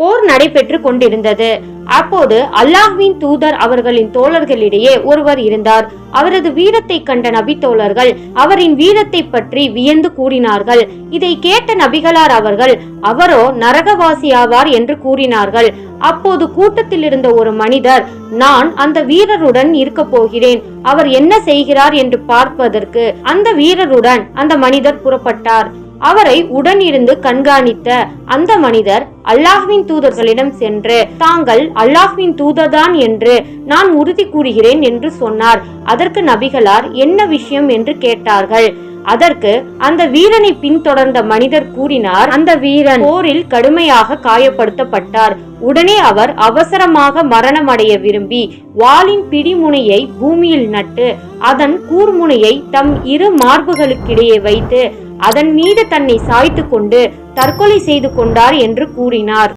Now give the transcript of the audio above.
போர் நடைபெற்று கொண்டிருந்தது. அப்போது அல்லாஹ்வின் தூதர் அவர்களின் தோழர்களிடையே ஒருவர் இருந்தார். அவரது வீரத்தை கண்ட நபி தோழர்கள் அவரின் வீரத்தை பற்றி வியந்து கூறினார்கள் இதை கேட்ட நபிகளார் அவர்கள் அவரோ நரகவாசியாவார் என்று கூறினார்கள். அப்போது கூட்டத்தில் இருந்த ஒரு மனிதர் நான் அந்த வீரருடன் இருக்க போகிறேன். அவர் என்ன செய்கிறார்? என்று பார்ப்பதற்கு அந்த வீரருடன் அந்த மனிதர் புறப்பட்டார். அவரை உடன் இருந்து கண்காணித்த அந்த மனிதர் அல்லாஹ்வின் தூதர்களிடம் சென்று தாங்கள் அல்லாஹ்வின் தூதர்தான் என்று நான் உறுதி கூறுகிறேன் என்று சொன்னார். அதற்கு நபிகளார் என்ன விஷயம்? என்று கேட்டார்கள். அதற்கு அந்த வீரனை பின்தொடர்ந்த மனிதர் கூறினார் அந்த வீரன் போரில் கடுமையாக காயப்படுத்தப்பட்டார். உடனே அவர் அவசரமாக மரணமடைய விரும்பி வாளின் பிடிமுனையை பூமியில் நட்டு அதன் கூர்முனையை தம் இரு மார்புகளுக்கிடையே வைத்து அதன் மீது தன்னை சாய்த்து கொண்டு தற்கொலை செய்து கொண்டார் என்று கூறினார்.